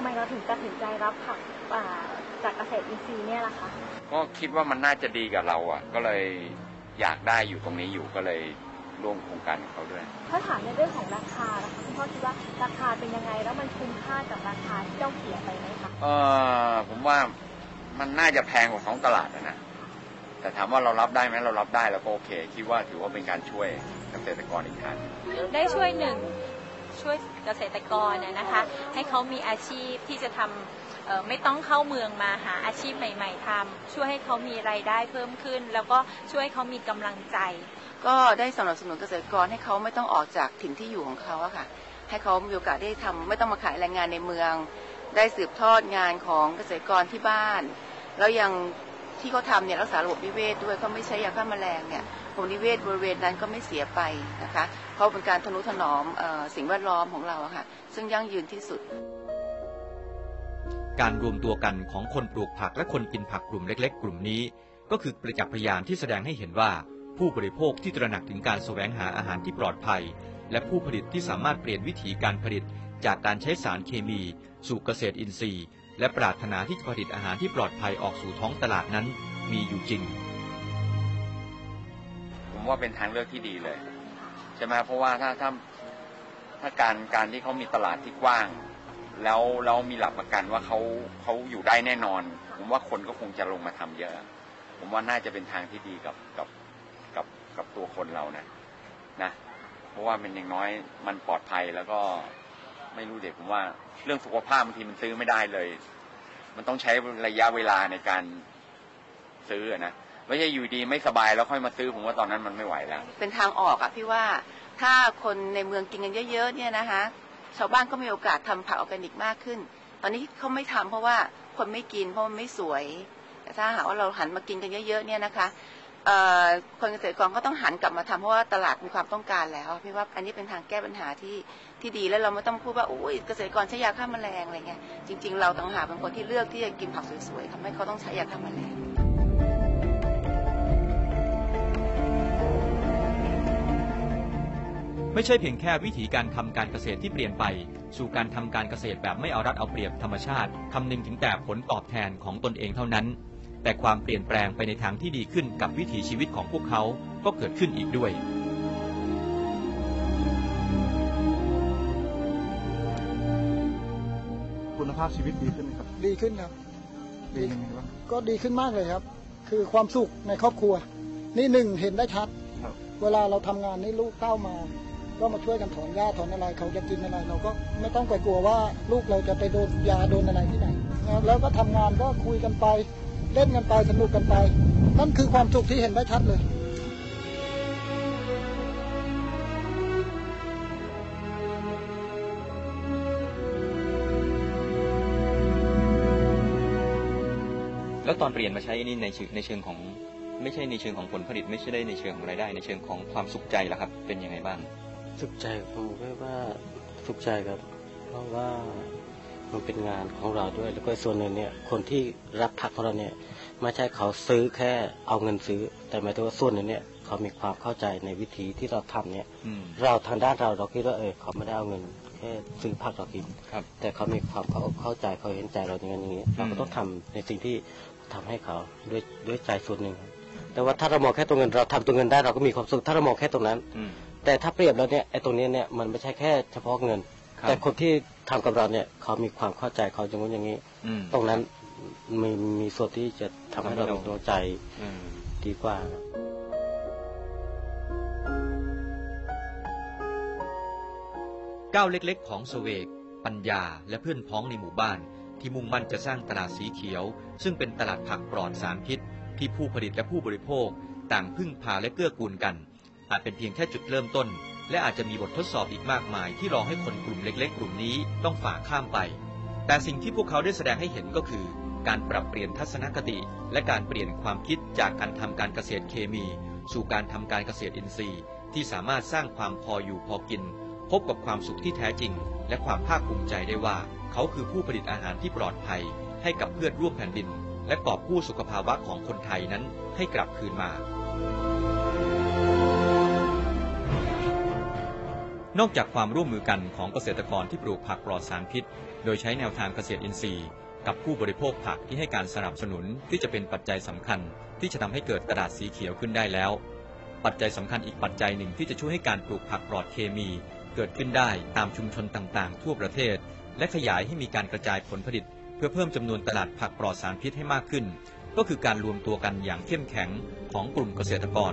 ำไมเราถึงตัดสินใจรับผักอ่าจากเกษตรอินทรีย์เนี่ยล่ะคะ ก็คิดว่ามันน่าจะดีกับเราอะ ก็เลยอยากได้อยู่ตรงนี้อยู่ก็เลยร่วมโครงการกับเขาด้วย ถ้าถามในเรื่องของราคานะคะคุณพ่อคิดว่าราคาเป็นยังไงแล้วมันคุ้มค่ากับราคาที่เราเสียไปไหมคะเออผมว่ามันน่าจะแพงกว่าท้องตลาดนะนะแต่ถามว่าเรารับได้ไหมเรารับได้เราก็โอเค คิดว่าถือว่าเป็นการช่วยเกษตรกรอีกทาง ได้ช่วยหนึ่ง ช่วยเกษตรกรนะคะ ให้เขามีอาชีพที่จะทำไม่ต้องเข้าเมืองมาหาอาชีพใหม่ ๆทำช่วยให้เขามีรายได้เพิ่มขึ้น แล้วก็ช่วยให้เขามีกำลังใจ ก็ได้สนับสนุนเกษตรกรให้เขาไม่ต้องออกจากถิ่นที่อยู่ของเขาอะค่ะ ให้เขามีโอกาสได้ทำไม่ต้องมาขายแรงงานในเมือง ได้สืบทอดงานของเกษตรกรที่บ้าน แล้วยังที่เขาทำเนี่ยรักษาระบบนิเวศด้วยเขาไม่ใช้ยาฆ่าแมลงเนี่ย ระบบนิเวศบริเวณนั้นก็ไม่เสียไปนะคะ เพราะเป็นการทนุถนอมออสิ่งแวดล้อมของเราค่ะ ซึ่งยั่งยืนที่สุด การรวมตัวกันของคนปลูกผักและคนกินผักกลุ่มเล็ก ๆ กลุ่มนี้ ก็คือประจักษ์พยานที่แสดงให้เห็นว่า ผู้บริโภคที่ตระหนักถึงการแสวงหาอาหารที่ปลอดภัย และผู้ผลิตที่สามารถเปลี่ยนวิธีการผลิต จากการใช้สารเคมี สู่เกษตรอินทรีย์ และปรารถนาที่จะผลิตอาหารที่ปลอดภัยออกสู่ท้องตลาดนั้น มีอยู่จริง ผมว่าเป็นทางเลือกที่ดีเลยใช่ไหมเพราะว่าถ้าถ้าถ้าการการที่เขามีตลาดที่กว้าง แล้วแล้วมีหลักประกันว่าเขาเขาอยู่ได้แน่นอน ผมว่าคนก็คงจะลงมาทำเยอะ ผมว่าน่าจะเป็นทางที่ดีกับกับกับกับตัวคนเรานะนะเพราะว่ามันอย่างน้อยมันปลอดภัยแล้วก็ไม่รู้เด็กผมว่าเรื่องสุขภาพบางทีมันซื้อไม่ได้เลย มันต้องใช้ระยะเวลาในการซื้อนะ ไม่ใช่อยู่ดีไม่สบายแล้วค่อยมาซื้อผมว่าตอนนั้นมันไม่ไหวแล้ว เป็นทางออกอะพี่ว่าถ้าคนในเมืองกินกันเยอะ ๆ เนี่ยนะคะชาวบ้านก็มีโอกาสทำผักออร์แกนิกมากขึ้น ตอนนี้เขาไม่ทำเพราะว่าคนไม่กินเพราะมันไม่สวย แต่ถ้าหากว่าเราหันมากินกันเยอะๆเนี่ยนะคะคนเกษตรกรก็ต้องหันกลับมาทำเพราะว่าตลาดมีความต้องการแล้วพี่ว่าอันนี้เป็นทางแก้ปัญหาที่ที่ดีแล้วเราไม่ต้องพูดว่าอุ้ยเกษตรกรใช้ยาฆ่าแมลงอะไรเงี้ยจริง ๆ เราต่างหากเป็นคนที่เลือกที่จะกินผักสวยๆทำให้เขาต้องใช้ยาฆ่าแมลง ไม่ใช่เพียงแค่วิธีการทำการเกษตรที่เปลี่ยนไป สู่การทำการเกษตรแบบไม่เอารัดเอาเปรียบธรรมชาติคำนึงถึงแต่ผลตอบแทนของตนเองเท่านั้น แต่ความเปลี่ยนแปลงไปในทางที่ดีขึ้นกับวิถีชีวิตของพวกเขาก็เกิดขึ้นอีกด้วยคุณภาพชีวิตดีขึ้นไหมครับ ดีขึ้นครับ ดียังไงบ้างก็ดีขึ้นมากเลยครับ คือความสุขในครอบครัว นี่หนึ่งเห็นได้ชัดครับเวลาเราทำงานนี่ลูกเต้ามา ก็มาช่วยกันถอนหญ้าถอนอะไรเขาจะกินอะไร เราก็ไม่ต้องไปกลัวว่าลูกเราจะไปโดนยาโดนอะไรที่ไหนแล้วก็ทำงานก็คุยกันไป เล่นกันไปสนุกกันไป นั่นคือความสุขที่เห็นได้ชัดเลยแล้วตอนเปลี่ยนมาใช้นี่ในเชิงในเชิงของไม่ใช่ในเชิงของผลผลิต ไม่ใช่ได้ในเชิงของรายได้ ในเชิงของความสุขใจล่ะครับ เป็นยังไงบ้าง สุขใจผมคิดว่าสุขใจครับ เพราะว่ามันเป็นงานของเราด้วย แล้วก็ส่วนหนึ่งเนี่ย คนที่รับผักของเราเนี่ยไม่ใช่เขาซื้อแค่เอาเงินซื้อ แต่หมายถึงว่าส่วนหนึ่งเนี่ยเขามีความเข้าใจในวิธีที่เราทำเนี่ยอืมเราทางด้านเราเราคิดว่าเออเขาไม่ได้เอาเงินแค่ซื้อผักเรากินครับแต่เขามีความเขาเข้าใจเขาเห็นใจเราอย่างนั้นอย่างนี้เราก็ต้องทำในสิ่งที่ทำให้เขาด้วยด้วยใจส่วนหนึ่งครับแต่ว่าถ้าเรามองแค่ตัวเงินเราทำตัวเงินได้เราก็มีความสุขถ้าเรามองแค่ตรงนั้นอืม แต่ถ้าเปรียบแล้วเนี่ยไอ้ตรงนี้เนี่ยมันไม่ใช่แค่เฉพาะเงิน ครับแต่คนที่ทำกับเราเนี่ยเขามีความเข้าใจเขาอย่างนู้นอย่างนี้ อืม ตรงนั้นมีมีส่วนที่จะทำให้เราทำให้เรา มีดวงใจอืมดีกว่าครับก้าวเล็กๆ ของสเวก ปัญญา และเพื่อนพ้องในหมู่บ้าน ที่มุ่งมั่นจะสร้างตลาดสีเขียว ซึ่งเป็นตลาดผักปลอดสารพิษ ที่ผู้ผลิตและผู้บริโภค ต่างพึ่งพาและเกื้อกูลกัน อาจเป็นเพียงแค่จุดเริ่มต้น และอาจจะมีบททดสอบอีกมากมาย ที่รอให้คนกลุ่มเล็ก ๆ กลุ่มนี้ต้องฝ่าข้ามไป แต่สิ่งที่พวกเขาได้แสดงให้เห็นก็คือ การปรับเปลี่ยนทัศนคติ และการเปลี่ยนความคิดจากการทำการเกษตรเคมี สู่การทำการเกษตรอินทรีย์ ที่สามารถสร้างความพออยู่พอกิน พบกับความสุขที่แท้จริง และความภาคภูมิใจได้ว่า เขาคือผู้ผลิตอาหารที่ปลอดภัย ให้กับเพื่อนร่วมแผ่นดิน และกอบกู้สุขภาวะของคนไทยนั้นให้กลับคืนมา นอกจากความร่วมมือกันของเกษตรกรที่ปลูกผักปลอดสารพิษ โดยใช้แนวทางเกษตรอินทรีย์ กับผู้บริโภคผักที่ให้การสนับสนุนที่จะเป็นปัจจัยสำคัญ ที่จะทำให้เกิดกระดาษสีเขียวขึ้นได้แล้ว ปัจจัยสำคัญอีกปัจจัยหนึ่งที่จะช่วยให้การปลูกผักปลอดเคมี เกิดขึ้นได้ตามชุมชนต่างๆ ทั่วประเทศ และขยายให้มีการกระจายผลผลิต เพื่อเพิ่มจำนวนตลาดผักปลอดสารพิษให้มากขึ้น ก็คือการรวมตัวกันอย่างเข้มแข็งของกลุ่มเกษตรกร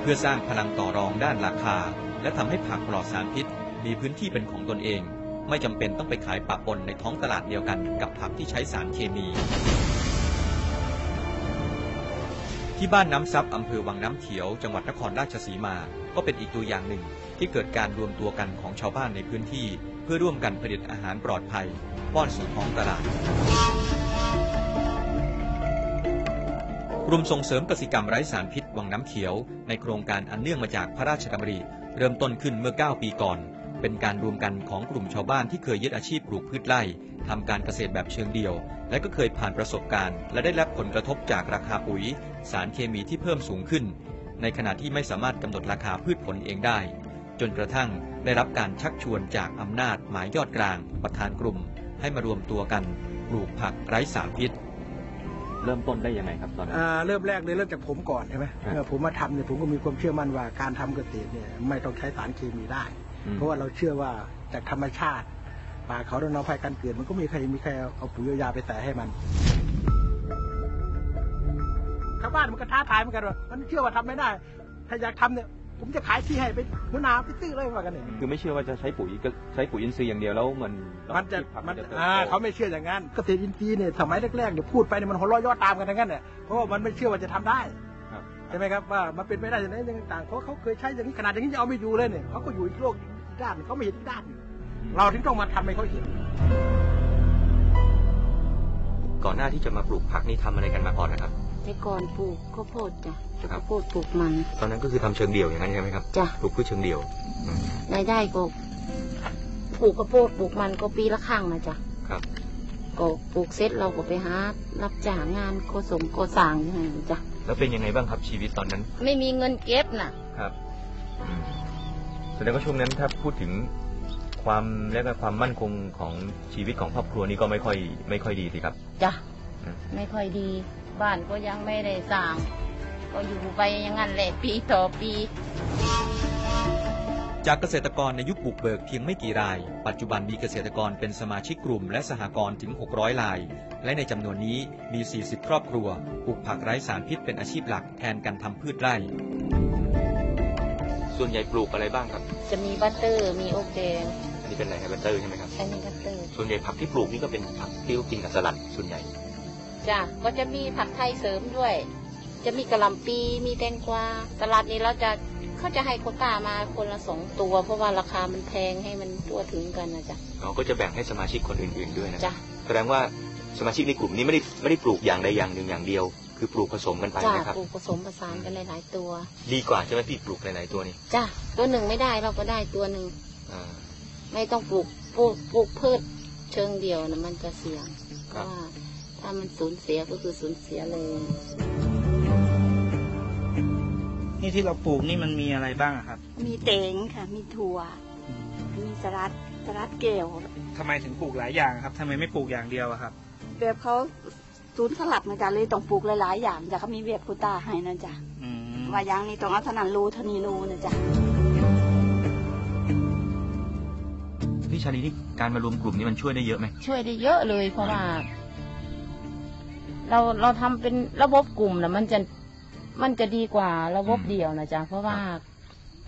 เพื่อสร้างพลังต่อรองด้านราคา และทำให้ผักปลอดสารพิษ มีพื้นที่เป็นของตนเอง ไม่จำเป็นต้องไปขายปะปนในท้องตลาดเดียวกันกับผักที่ใช้สารเคมี ที่บ้านน้ำซับอำเภอวังน้ำเขียว จังหวัดนครราชสีมา ก็เป็นอีกตัวอย่างหนึ่งที่เกิดการรวมตัวกันของชาวบ้านในพื้นที่ เพื่อร่วมกันผลิตอาหารปลอดภัยป้อนสู่ท้องตลาด กลุ่มส่งเสริมกสิกรรมไร้สารพิษวังน้ำเขียว ในโครงการอันเนื่องมาจากพระราชดำริ เริ่มต้นขึ้นเมื่อ 9 ปีก่อน เป็นการรวมกันของกลุ่มชาวบ้านที่เคยยึดอาชีพปลูกพืชไร่ทำการเกษตรแบบเชิงเดี่ยว และก็เคยผ่านประสบการณ์ และได้รับผลกระทบจากราคาปุ๋ย สารเคมีที่เพิ่มสูงขึ้น ในขณะที่ไม่สามารถกำหนดราคาพืชผลเองได้ จนกระทั่งได้รับการชักชวนจากอำนาจหมายยอดกลาง ประธานกลุ่ม ให้มารวมตัวกัน ปลูกผักไร้สารพิษ เริ่มต้นได้ยังไงครับตอนนั้น อ่าเริ่มแรกเลยเริ่มจากผมก่อนใช่ไหมครับ เมื่อผมมาทำเนี่ยผมก็มีความเชื่อมั่นว่าการทำเกษตรเนี่ยไม่ต้องใช้สารเคมีได้ อืม เพราะว่าเราเชื่อว่าจากธรรมชาติ ป่าเขาโดนเอาภัยการเกิด มันก็มีใครมีใครเอาปุ๋ยเอายาไปใส่ให้มันชาวบ้านมันก็ท้าทายเหมือนกันว่ามันเชื่อว่าทำไม่ได้ ถ้าอยากทำเนี่ย ผมจะขายที่ให้ไปหัวหนาไปตื้อเลยว่ากันเนี่ยคือไม่เชื่อว่าจะใช้ปุ๋ยก็ใช้ปุ๋ยอินทรีย์อย่างเดียวแล้วมันมันจะผักมันจะเติบอ่าโตเขาไม่เชื่ออย่างนั้นเกษตรอินทรีย์เนี่ยสมัยแรกๆเนี่ยพูดไปเนี่ยมันหัวเราะเยอดตามกันทั้งนั้นเนี่ยเพราะว่ามันไม่เชื่อว่าจะทำได้ครับใช่ไหมครับว่ามันเป็นไปได้อย่างไรต่างๆเพราะเขาเคยใช้อย่างนี้ขนาดอย่างนี้ยังเอาไม่อยู่เลยเนี่ยเขาก็อยู่อีกโลกอีกด้านเขาไม่เห็นอีกด้านหนึ่งเราถึงต้องมาทำให้เขาเห็นก่อนหน้าที่จะมาปลูกผักนี่ทำอะไรกันมาก่อนนะครับ แต่ก่อนปลูกข้าวโพดจ้ะปลูกครับข้าวโพดปลูกมัน ตอนนั้นก็คือทำเชิงเดี่ยวอย่างนั้นใช่ไหมครับจ้ะ ปลูกพืชเชิงเดี่ยวรายได้ก็ปลูกข้าวโพดปลูกมันก็ปีละครั้งนะจ๊ะครับก็ปลูกเสร็จเราก็ไปหา รับจ้างงานโกสมโกสร้างอย่างนี้จ้ะแล้วเป็นยังไงบ้างครับชีวิตตอนนั้นไม่มีเงินเก็บน่ะ ครับแสดงว่าช่วงนั้นถ้าพูดถึงความและก็ความมั่นคงของชีวิตของครอบครัวนี่ก็ไม่ค่อยไม่ค่อยดีสิครับ จ้ะ อืม ไม่ค่อยดี บ้านก็ยังไม่ได้สร้าง ก็อยู่ไปอย่างนั้นแหละปีต่อปี จากเกษตรกรในยุคบุกเบิกเพียงไม่กี่ราย ปัจจุบันมีเกษตรกรเป็นสมาชิกกลุ่มและสหกรณ์ถึง 600ราย และในจำนวนนี้มี 40 ครอบครัวปลูกผักไร้สารพิษเป็นอาชีพหลักแทนการทำพืชไร่ ส่วนใหญ่ปลูกอะไรบ้างครับ จะมีบัตเตอร์มีโอกแดงนี่เป็นอะไรครับบัตเตอร์ใช่ไหมครับอันนี้บัตเตอร์ส่วนใหญ่ผักที่ปลูกนี่ก็เป็นผักที่เขากินกับสลัดส่วนใหญ่ จ้ะก็จะมีผักไทยเสริมด้วย จะมีกระหล่ำปีมีแตงกวาตลาดนี้เราจะเขาจะให้โควต้ามาคนละสองตัว เพราะว่าราคามันแพงให้มันทั่วถึงกันนะจ๊ะเราก็จะแบ่งให้สมาชิกคนอื่น ๆด้วยนะจ้ะแสดงว่าสมาชิกในกลุ่มนี้ไม่ได้ไม่ได้ปลูกอย่างใดอย่างหนึ่งอย่างเดียว คือปลูกผสมกันไปจ้ะนะครับ ปลูกผสมผสานกันหลายๆตัว ดีกว่าใช่ไหมพี่ปลูกหลายๆตัวนี่จ้ะตัวหนึ่งไม่ได้เราก็ได้ตัวหนึ่งอ่าไม่ต้องปลูกปลูกปลูกพืชเชิงเดียวนะมันจะเสี่ยงเพครับราะว่าถ้ามันสูญเสียก็คือสูญเสียเลย นี่ที่เราปลูกนี่มันมีอะไรบ้างอะครับ มีเตงค่ะ มีถั่ว มีสลัดสลัดเกลวทำไมถึงปลูกหลายอย่างครับทำไมไม่ปลูกอย่างเดียวอะครับ แบบเขาศูนย์สลัดนะจ๊ะเลยต้องปลูกหลายๆอย่างจ้ะเขามีเวียบคูตาให้นะจ๊ะอืมว่าอย่างนี้ต้องเอาเท่านั้นรูเท่านี้รูนะจ๊ะพี่ชาลีนี่การมารวมกลุ่มนี้มันช่วยได้เยอะไหมช่วยได้เยอะเลยเพราะว่า เราเราทำเป็นระบบกลุ่มนะมันจะมันจะดีกว่าระบบเดียวนะจ๊ะเพราะว่า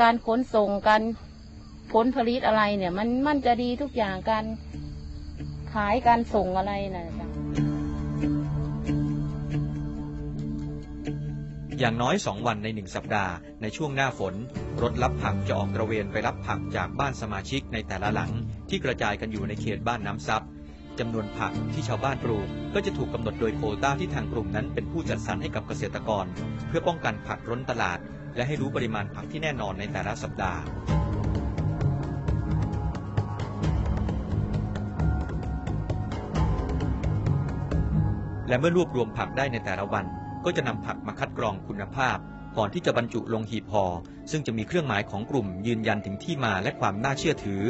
การขนส่งการผลผลิตอะไรเนี่ย มันมันจะดีทุกอย่างการขายการส่งอะไรนะจ๊ะอย่างน้อย 2 วันใน 1 สัปดาห์ ในช่วงหน้าฝน รถรับผักจะออกตระเวนไปรับผักจากบ้านสมาชิกในแต่ละหลัง ที่กระจายกันอยู่ในเขตบ้านน้ำซับ จำนวนผักที่ชาวบ้านปลูก ก็จะถูกกำหนดโดยโควต้าที่ทางกลุ่มนั้นเป็นผู้จัดสรรให้กับเกษตรกร เพื่อป้องกันผักร้นตลาด และให้รู้ปริมาณผักที่แน่นอนในแต่ละสัปดาห์และเมื่อรวบรวมผักได้ในแต่ละวัน ก็จะนำผักมาคัดกรองคุณภาพพก่อนที่จะบรรจุลงหีบห่อซึ่งจะมีเครื่องหมายของกลุ่มยืนยันถึงที่มาและความน่าเชื่อถือ